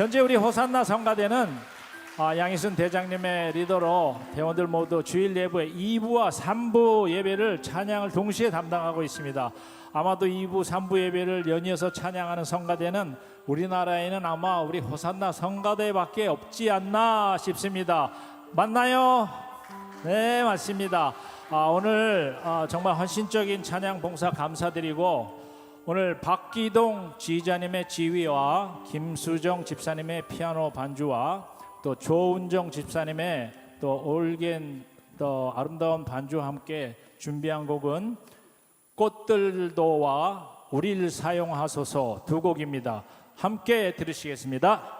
현재 우리 호산나 성가대는 아, 양희순 대장님의 리더로 대원들 모두 주일 예배의 2부와 3부 예배를 찬양을 동시에 담당하고 있습니다. 아마도 2부, 3부 예배를 연이어서 찬양하는 성가대는 우리나라에는 아마 우리 호산나 성가대밖에 없지 않나 싶습니다. 맞나요? 네, 맞습니다. 아, 오늘 아, 정말 헌신적인 찬양 봉사 감사드리고 오늘 박기동 지휘자님의 지휘와 김수정 집사님의 피아노 반주와 또 조은정 집사님의 또 올겐 또 아름다운 반주와 함께 준비한 곡은 꽃들도와 우리를 사용하소서 두 곡입니다. 함께 들으시겠습니다.